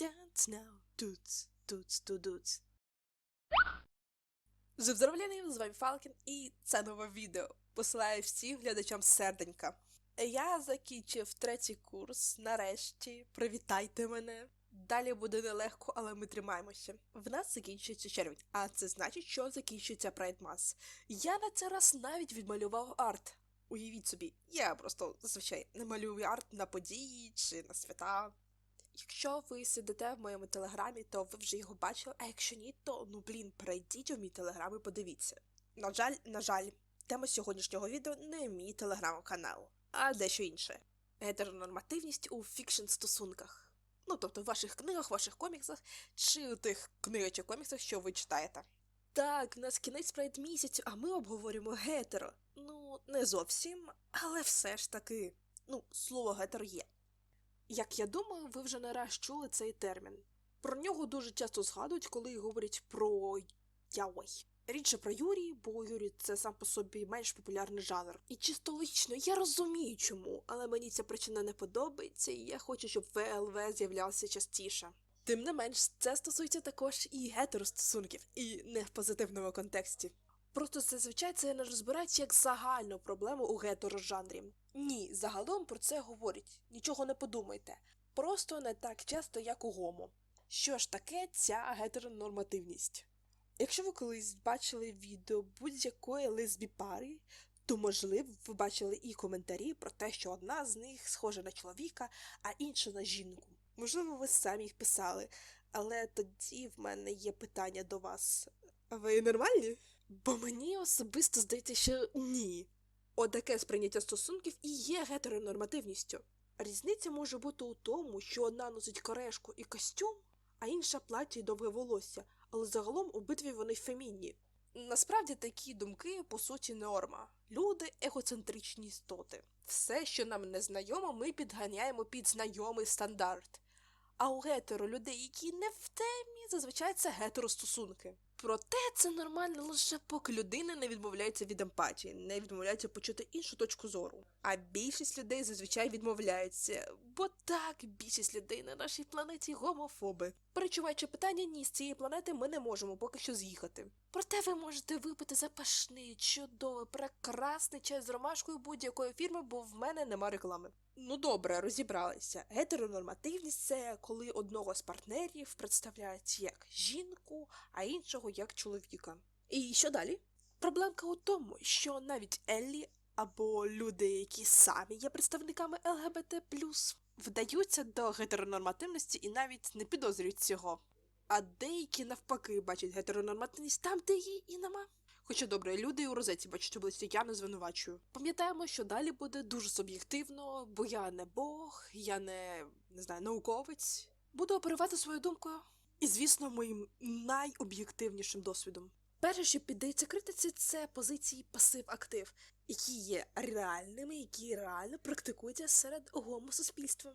dance now. Туц, туц, тудуц. З поздравленням, з вами Фалкін, і це нове відео. Посилаю всім глядачам серденька. Я закінчив третій курс, нарешті. Привітайте мене. Далі буде нелегко, але ми тримаємося. В нас закінчується червень, а це значить, що закінчується прайдмас. Я на цей раз навіть відмалював арт. Уявіть собі, я просто зазвичай не малюю арт на події чи на свята. Якщо ви сидите в моєму телеграмі, то ви вже його бачили, а якщо ні, то ну блін, перейдіть у мій телеграм і подивіться. На жаль, на жаль, тема сьогоднішнього відео не мій телеграм-канал, а дещо інше. Гетеронормативність у фікшн стосунках. Ну, тобто в ваших книгах, ваших коміксах чи у тих книгах коміксах, що ви читаєте. Так, у нас кінець прайд місяцю, а ми обговорюємо гетеро. Ну, не зовсім, але все ж таки. Ну, слово гетеро є. Як я думаю, ви вже не раз чули цей термін. Про нього дуже часто згадують, коли говорять про яой. Рідше про Юрій, бо Юрій це сам по собі менш популярний жанр. І чисто логічно, я розумію чому, але мені ця причина не подобається, і я хочу, щоб ВЛВ з'являвся частіше. Тим не менш, це стосується також і гетеростосунків, і не в позитивному контексті. Просто зазвичай це не розбирають як загальну проблему у гетерожанрі. Ні, загалом про це говорять. Нічого не подумайте. Просто не так часто, як у гомо. Що ж таке ця гетеронормативність? Якщо ви колись бачили відео будь-якої лесбі пари, то можливо ви бачили і коментарі про те, що одна з них схожа на чоловіка, а інша на жінку. Можливо, ви самі їх писали, але тоді в мене є питання до вас. Ви нормальні? Бо мені особисто здається, що ні. Отаке сприйняття стосунків і є гетеронормативністю. Різниця може бути у тому, що одна носить корешку і костюм, а інша плаття й довге волосся, але загалом обидві вони фемінні. Насправді такі думки по суті норма. Люди егоцентричні істоти. Все, що нам не знайомо, ми підганяємо під знайомий стандарт. А у гетеро людей, які не в темі, зазвичай це гетеростосунки. Проте це нормально лише поки людина не відмовляється від емпатії, не відмовляється почути іншу точку зору. А більшість людей зазвичай відмовляється, бо так більшість людей на нашій планеті гомофоби. Перечуваючи питання, ні, з цієї планети ми не можемо поки що з'їхати. Проте ви можете випити запашний, чудовий, прекрасний чай з ромашкою будь-якої фірми, бо в мене нема реклами. Ну добре, розібралися. Гетеронормативність це коли одного з партнерів представляють як жінку, а іншого як чоловіка. І що далі? Проблемка у тому, що навіть Еллі або люди, які самі є представниками ЛГБТ, вдаються до гетеронормативності і навіть не підозрюють цього. А деякі навпаки бачать гетеронормативність там, де її і нема. Хоча добре, люди у розетці бачать області, я не звинувачую. Пам'ятаємо, що далі буде дуже суб'єктивно, бо я не Бог, я не, не знаю, науковець. Буду оперувати своєю думкою. І, звісно, моїм найоб'єктивнішим досвідом. Перше, що піддається критиці, це позиції пасив-актив, які є реальними, які реально практикуються серед гомосуспільства.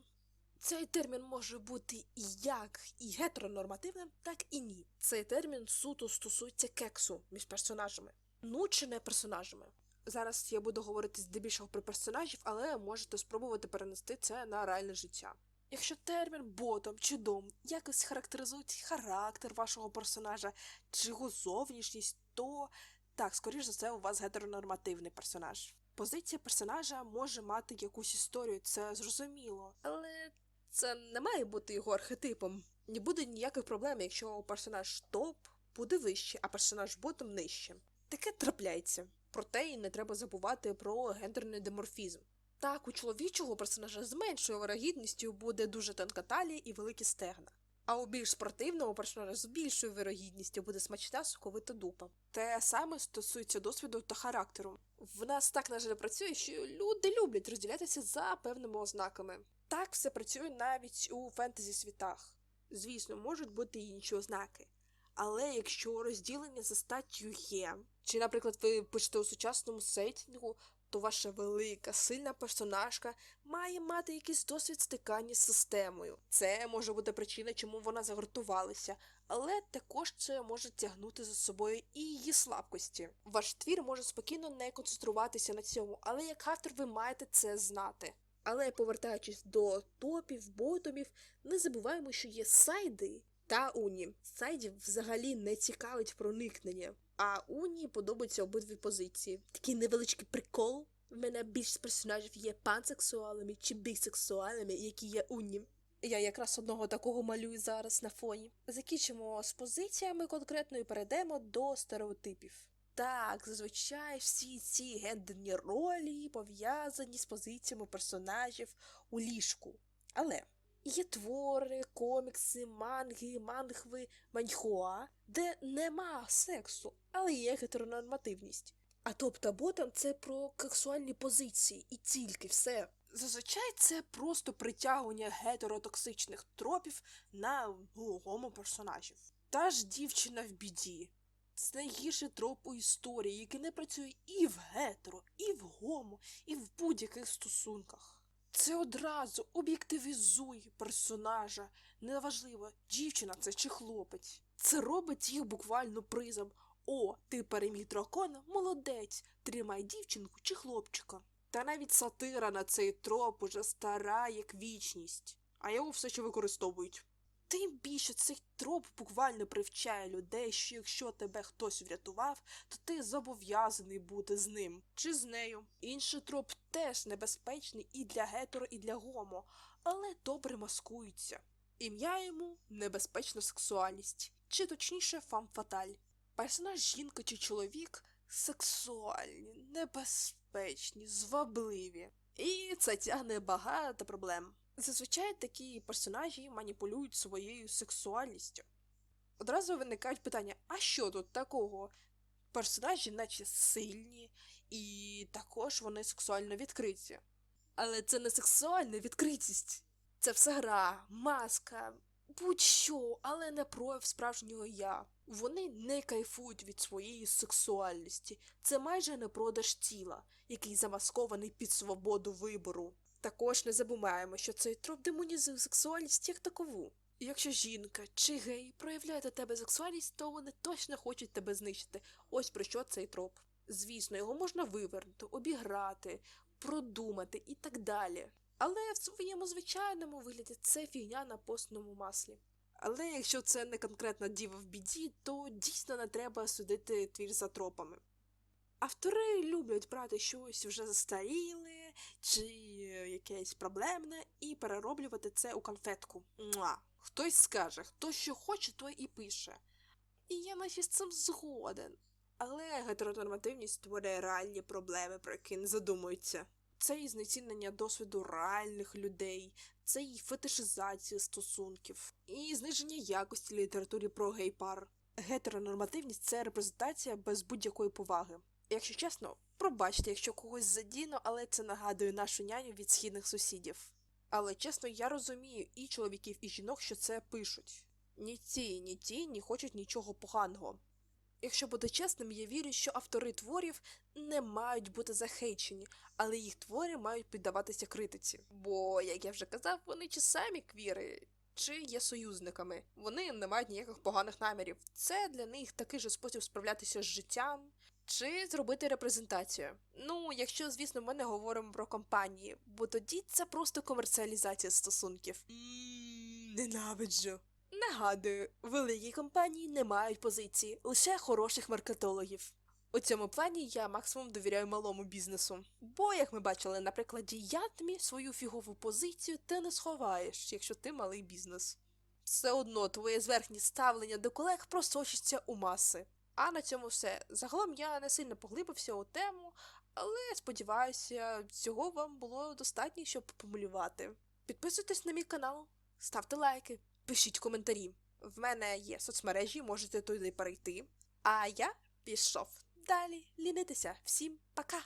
Цей термін може бути як і гетеронормативним, так і ні. Цей термін суто стосується кексу між персонажами. Ну чи не персонажами. Зараз я буду говорити здебільшого про персонажів, але можете спробувати перенести це на реальне життя. Якщо термін ботом чи дом якось характеризують характер вашого персонажа чи його зовнішність, то так, скоріш за це, у вас гетеронормативний персонаж. Позиція персонажа може мати якусь історію, це зрозуміло, але це не має бути його архетипом. Не буде ніяких проблем, якщо персонаж топ буде вище, а персонаж ботом нижче. Таке трапляється. Проте і не треба забувати про гендерний деморфізм. Так, у чоловічого персонажа з меншою вирогідністю буде дуже тонка талія і великі стегна. А у більш спортивного персонажа з більшою вирогідністю буде смачна соковита дупа. Те саме стосується досвіду та характеру. В нас так, на жаль, працює, що люди люблять розділятися за певними ознаками. Так все працює навіть у фентезі світах. Звісно, можуть бути й інші ознаки. Але якщо розділення за статтю є, чи, наприклад, ви пишете у сучасному сеттингу, то ваша велика, сильна персонажка має мати якийсь досвід стикання з системою. Це може бути причина, чому вона загортувалася, але також це може тягнути за собою і її слабкості. Ваш твір може спокійно не концентруватися на цьому, але як автор ви маєте це знати. Але повертаючись до топів, ботомів, не забуваємо, що є сайди та уні. Сайдів взагалі не цікавить проникнення, а уні подобаються обидві позиції. Такий невеличкий прикол. В мене більшість персонажів є пансексуалами чи бісексуалами, які є уні. Я якраз одного такого малюю зараз на фоні. Закінчимо з позиціями конкретно і перейдемо до стереотипів. Так, зазвичай всі ці гендерні ролі пов'язані з позиціями персонажів у ліжку. Але є твори, комікси, манги, мангви, маньхуа, де нема сексу, але є гетеронормативність. А тобто ботом це про сексуальні позиції і тільки все. Зазвичай це просто притягування гетеротоксичних тропів на ну, гомоперсонажів. Та ж дівчина в біді. Це найгірший троп у історії, який не працює і в гетеро, і в гомо, і в будь-яких стосунках. Це одразу об'єктивізує персонажа. Неважливо, дівчина це чи хлопець. Це робить їх буквально призом. О, ти переміг дракона, молодець, тримай дівчинку чи хлопчика. Та навіть сатира на цей троп уже стара як вічність, а його все ще використовують. Тим більше цей троп буквально привчає людей, що якщо тебе хтось врятував, то ти зобов'язаний бути з ним чи з нею. Інший троп теж небезпечний і для гетеро, і для гомо, але добре маскується. Ім'я йому небезпечна сексуальність, чи точніше фам-фаталь. Персонаж жінка чи чоловік сексуальні, небезпечні, звабливі. І це тягне багато проблем. Зазвичай такі персонажі маніпулюють своєю сексуальністю. Одразу виникають питання: а що тут такого? Персонажі, наче сильні, і також вони сексуально відкриті. Але це не сексуальна відкритість. Це все гра, маска, будь-що, але не прояв справжнього я. Вони не кайфують від своєї сексуальності. Це майже не продаж тіла, який замаскований під свободу вибору. Також не забуваємо, що цей троп демонізує сексуальність як такову. Якщо жінка чи гей проявляє до тебе сексуальність, то вони точно хочуть тебе знищити. Ось про що цей троп. Звісно, його можна вивернути, обіграти, продумати і так далі. Але в своєму звичайному вигляді це фігня на постному маслі. Але якщо це не конкретна діва в біді, то дійсно не треба судити твір за тропами. Автори люблять брати щось вже застаріле чи якесь проблемне і перероблювати це у конфетку. Муа. Хтось скаже, хто що хоче, той і пише. І я наче з цим згоден. Але гетеронормативність створює реальні проблеми, про які не задумуються. Це і знецінення досвіду реальних людей, це і фетишизація стосунків, і зниження якості літератури про гей-пар. Гетеронормативність це репрезентація без будь-якої поваги. Якщо чесно, пробачте, якщо когось задіно, але це нагадує нашу няню від східних сусідів. Але чесно, я розумію і чоловіків, і жінок, що це пишуть. Ні ті, ні ті не хочуть нічого поганого. Якщо бути чесним, я вірю, що автори творів не мають бути захейчені, але їх твори мають піддаватися критиці. Бо, як я вже казав, вони чи самі квіри, чи є союзниками. Вони не мають ніяких поганих намірів. Це для них такий же спосіб справлятися з життям. Чи зробити репрезентацію? Ну, якщо, звісно, ми не говоримо про компанії, бо тоді це просто комерціалізація стосунків. Ммм, ненавиджу. Нагадую, великі компанії не мають позиції, лише хороших маркетологів. У цьому плані я максимум довіряю малому бізнесу. Бо, як ми бачили на прикладі Ятмі, свою фігову позицію ти не сховаєш, якщо ти малий бізнес. Все одно твоє зверхнє ставлення до колег просочиться у маси. А на цьому все. Загалом я не сильно поглибився у тему, але сподіваюся, цього вам було достатньо, щоб помалювати. Підписуйтесь на мій канал, ставте лайки, пишіть коментарі. В мене є соцмережі, можете туди перейти. А я пішов далі лінитися. Всім пока!